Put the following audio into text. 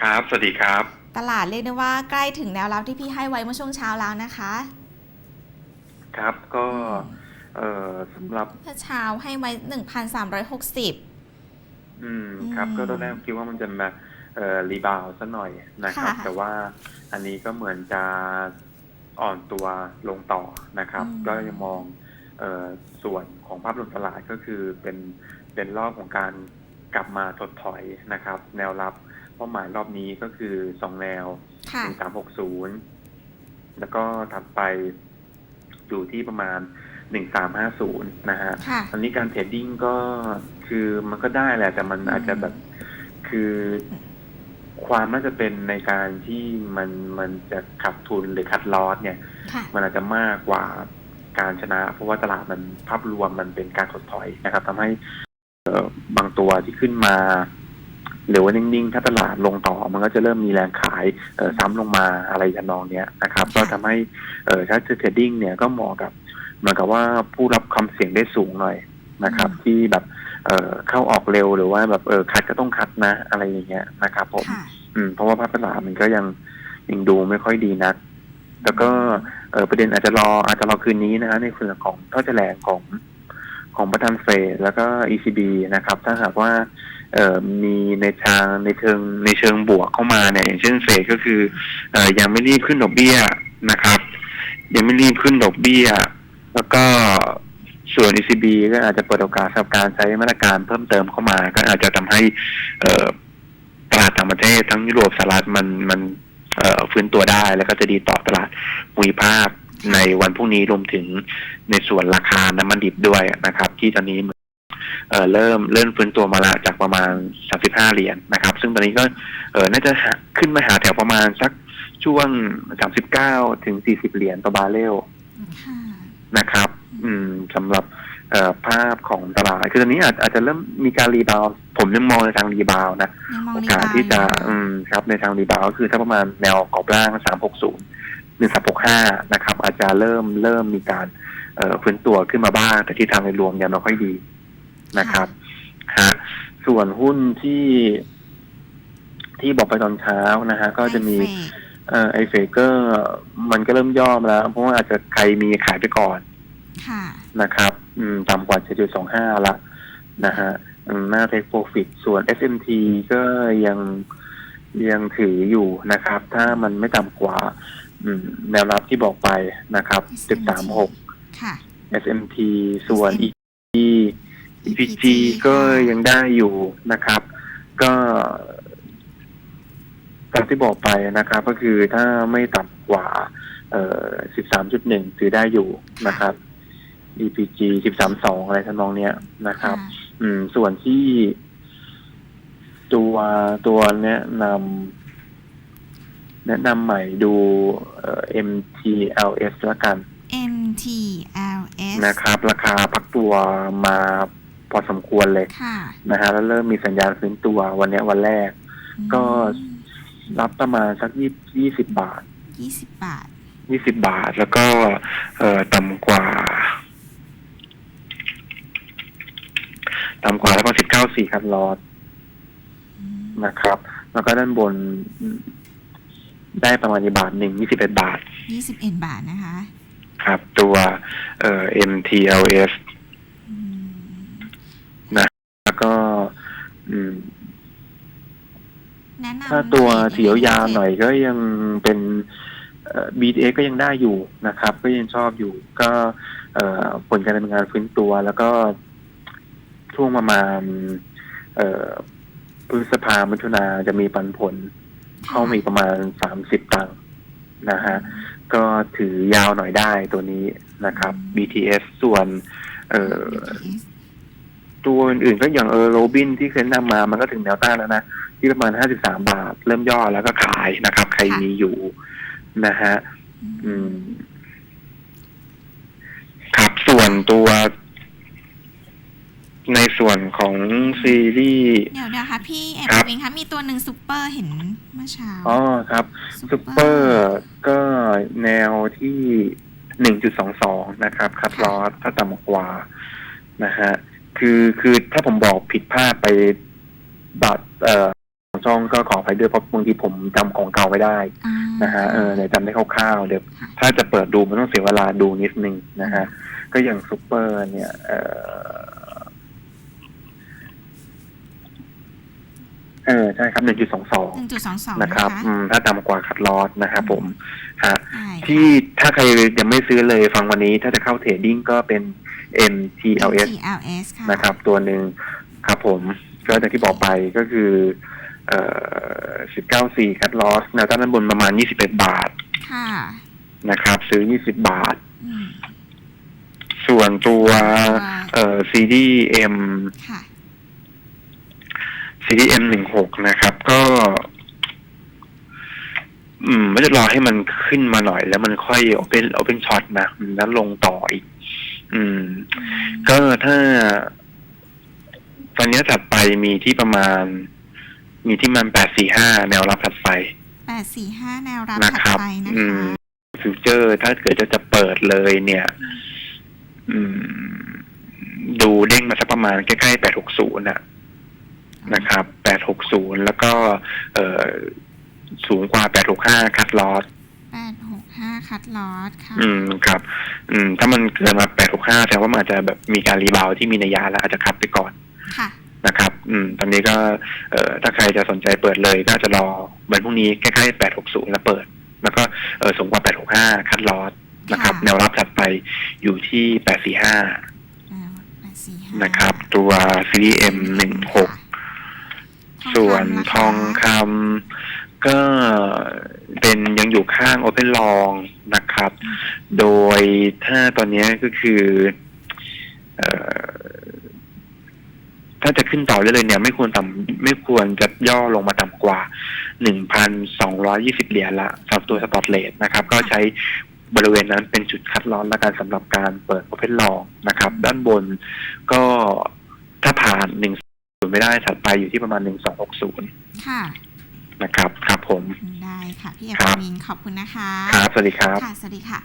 ครับ สวัสดีครับ ตลาดเรียกได้ว่าใกล้ถึงแนวรับที่พี่ให้ไว้เมื่อช่วงเช้าแล้วนะคะ ครับก็เอ่อสำหรับเมื่อเช้าให้ไว้1,360อืมครับอืมก็ตอนแรกคิดว่ามันจะมาเอ่อรีบาวซะหน่อยนะครับค่ะแต่ว่าอันนี้ก็เหมือนจะอ่อนตัวลงต่อนะครับอืมก็ยังมองเอ่อส่วนของภาพรวมตลาดก็คือเป็นเป็นรอบของการกลับมาถดถอยนะครับ แนวรับ เป้าหมายรอบนี้ก็คือสองแนวค่ะหนึ่งสามหกศูนย์แล้วก็ถัดไปอยู่ที่ประมาณหนึ่งสามห้าศูนย์นะฮะค่ะอันนี้การเทรดดิ้งก็คือมันก็ได้แหละ แต่มันอืมอาจจะแบบคือความน่าจะเป็นในการที่มันมันจะขับทุนหรือคัดลอสเนี่ยค่ะมันอาจจะมากกว่าการชนะ เพราะว่าตลาดมันภาพรวมมันเป็นการถดถอยนะครับทำให้เอ่อบางตัวที่ขึ้นมา หรือว่านิ่งๆ ถ้าตลาดลงต่อมันก็จะเริ่มมีแรงขายเอ่อซ้ำลงมาอะไรทำนองเนี้ยนะครับค่ะก็ทำให้เอ่อถ้าเทรดดิ้งเนี่ยก็เหมาะกับเหมือนกับว่าผู้รับความเสี่ยงได้สูงหน่อยนะครับ ที่แบบเอ่อเข้าออกเร็วหรือว่าแบบเออคัดก็ต้องคัดนะอะไรอย่างเงี้ยนะครับผมค่ะอืมเพราะว่าภาพตลาดมันก็ยังยังดูไม่ค่อยดีนัก แล้วก็เออประเด็นอาจจะรออาจจะรอคืนนี้นะฮะในส่วนของท่อแถลงของของประธานเฟดแล้วก็ ECB นะครับ ถ้าหากว่าเอ่อ มีในทางในเชิงในเชิงบวกเข้ามาเนี่ยอย่างเช่นเฟดก็คือเออยังไม่รีบขึ้นดอกเบี้ยนะครับ ยังไม่รีบขึ้นดอกเบี้ย แล้วก็ส่วน ECB ก็อาจจะเปิดโอกาสสำหรับการใช้มาตรการเพิ่มเติมเข้ามา ก็อาจจะทำให้เตลาดต่างประเทศทั้งยุโรปสหรัฐมันมันฟื้นตัวได้แล้วก็จะดีต่อตลาดภูมิภาคในวันพรุ่งนี้รวมถึงในส่วนราคาน้ำมันดิบด้วยนะครับ ที่ตอนนี้ เอ่อเริ่มเริ่มฟื้นตัวมาละจากประมาณ 35 เหรียญนะครับ ซึ่งตอนนี้ก็เอ่อน่าจะหาขึ้นมาหาแถวประมาณสักช่วง 39 ถึง 40 เหรียญต่อบาร์เรลค่ะนะครับ อืมสำหรับเอ่อภาพของตลาดคือตอนนี้อาจอาจจะเริ่มมีการรีบาวด์ผมยังมองในทางรีบาวด์นะยังมองโอรีกาสบาวด์ที่จะอยู่อืมครับในทางรีบาวด์ก็คือถ้าประมาณแนวกรอบล่างสามหกศูนย์หนึ่งสามหกห้านะครับ อาจจะเริ่มเริ่มมีการเอ่อฟื้นตัวขึ้นมาบ้าง แต่ที่ทางในรวมยังไม่ค่อยดี นะครับฮะส่วนหุ้นที่ ที่บอกไปตอนเช้านะฮะก็จะมีไอเฟกเอ่อไอเฟเกอร์มันก็เริ่มย่อมแล้ว เพราะว่าอาจจะใครมีขายไปก่อนค่ะนะครับ อืมต่ำกว่า 7.25 ละนะฮะอืมหน้าเทคโปรฟิตส่วน SMT ก็ยังยังถืออยู่นะครับ ถ้ามันไม่ต่ำกว่า อืม แนวรับที่บอกไปนะครับ736ค่ะ SMT ส่วน EPG EPG EPG ก็ค่ะยังได้อยู่นะครับ ก็ตามที่บอกไปนะครับ ก็คือถ้าไม่ต่ำกว่า เอ่อ13.1ถือได้อยู่นะครับ EPG 13.2อะไรทำนองเนี้ยนะครับค่ะอืม ส่วนที่ ตัวตัวแนะนำแนะนำใหม่ดูเอ่อ MTLS ละกัน MTLS นะครับ ราคาพักตัวมา พอสมควรเลยค่ะนะฮะแล้วเริ่มมีสัญญาณฟื้นตัววันเนี้ยวันแรก ก็รับประมาณสักยี่ยี่สิบบาทยี่สิบบาทยี่สิบบาทแล้วก็ เอ่อต่ำกว่าต่ำกว่าแล้วก็สิบเก้าสี่คันลอดอืมนะครับ แล้วก็ด้านบนอืมได้ประมาณอีกบาทหนึ่งยี่สิบเอ็ดบาทยี่สิบเอ็ดบาทนะคะ ครับ ตัวเอ่อ MTLS อืม แล้วก็ อืม แนะนำถ้าตัวหน่อยสียาวๆหน่อยก็ยังเป็นเอ่อ BTS ก็ยังได้อยู่นะครับ ก็ยังชอบอยู่ ก็เอ่อผลการดำเนินงานฟื้นตัว แล้วก็ช่วงประมาณเอ่อพฤษภามิถุนาจะมีปันผล เข้ามาอีกประมาณสามสิบตังค์นะฮะก็ถือยาวหน่อยได้ตัวนี้นะครับ BTS ส่วนเอ่อ BTS ตัวอื่นๆก็อย่างเออโรบินที่เคยนำมามันก็ถึงแนวต้านแล้วนะ ที่ประมาณ 53 บาท เริ่มย่อแล้วก็ขายนะครับ ใครมีอยู่นะฮะอืมครับส่วนตัว ในส่วนของซีรีส์เดี๋ยวเดี๋ยวค่ะพี่แอบครับวิงคะมีตัวหนึ่งซูเปอร์เห็นเมื่อเช้าอ๋อครับซุปเปอร์ก็แนวที่1.22นะครับคัดลอสถ้าต่ำกว่านะฮะคือคือถ้าผมบอกผิดพลาดไปบาทเอ่อ ช่องก็ขอไปด้วยเพราะบางทีผมจำของเก่าไม่ได้อ่านะฮะเออเดี๋ยวจำได้คร่าวๆเดี๋ยวถ้าจะเปิดดูมันต้องเสียเวลาดูนิดนึงนะฮะก็อย่างซูเปอร์ เนี่ยเออเออใช่ครับหนึ่งจุดสองสองหนึ่งจุดสองสองนะนะคคะรับอืมถ้าต่ำกว่าคัดลอสนะครับผมฮะใช่ที่ถ้าใครยังไม่ซื้อเลยฟังวันนี้ถ้าจะเข้าเทรดดิ้งก็เป็น MTLS TLS ค่ะนะครับตัวหนึ่งครับผมก็จากที่บอกไปก็คือ เอ่อ19.4คัดลอสแนวต้านด้านบนประมาณ21บาทค่ะ นะครับ ซื้อ20บาท อืม ส่วนตัว เอ่อ CDM ค่ะ CDM หนึ่งหกนะครับ ก็ อืมไม่จะรอให้มันขึ้นมาหน่อย แล้วมันค่อย open open shot นะแล้วลงต่ออีก อืม ก็ถ้าตอนนี้ถัดไปมีที่ประมาณ มีที่มันแปดสี่ห้าแนวรับถัดไปแปดสี่ห้าแนวรับนะถัดครับไปนะอืคะมฟิวเจอร์ถ้าเกิดจะจะเปิดเลยเนี่ย อืม ดูเด้งมาสักประมาณใกล้ๆแปดหกศูนย์ะนะครับแปดหกศูนย์แล้วก็ เอ่อสูงกว่าแปดหกห้าคัดลอส แปดหกห้าคัดลอสค่ะ อืมครับ อืม ถ้ามันเกินมาแปดหกห้าแสดงว่ามันอาจจะแบบมีการรีบาวด์ที่มีนัยยะแล้วอาจจะคัดไปก่อนค่ะ นะครับ อืม ตอนนี้ก็เอ่อถ้าใครจะสนใจเปิดเลยก็อาจจะรอวันพรุ่งนี้ใกล้ๆแปดหกศูนย์แล้วเปิด แล้วก็เออสูงกว่าแปดหกห้าคัดลอสนะครับค่ะแนวรับถัดไปอยู่ที่แปดสี่ห้าแปดสี่ห้านะครับ ตัว CDM หนึ่งหกค่ะส่วนททอองงคคำก็เป็นยังอยู่ข้างโอเพนลองนะครับ โดยถ้าตอนนี้ก็คือ เอ่อ ถ้าจะขึ้นต่อได้เลยเนี่ยไม่ควรต่ำไม่ควรจะย่อลงมาต่ำกว่าหนึ่งพันสองร้อยี่สิบเหรียญละสำหรับตัวสปอตเลทนะครับ ก็ใช้บริเวณนั้นเป็นจุดคัดลอสและการสำหรับการเปิดโอเพนลองนะครับ ด้านบนก็ถ้าผ่านหนึ่งศูนย์ไม่ได้ถัดไปอยู่ที่ประมาณหนึ่งสองหกศูนย์ค่ะนะครับ ครับผม ได้ค่ะ พี่เอกครับมินขอบคุณนะคะ ครับ สวัสดีครับ ค่ะ สวัสดีค่ะ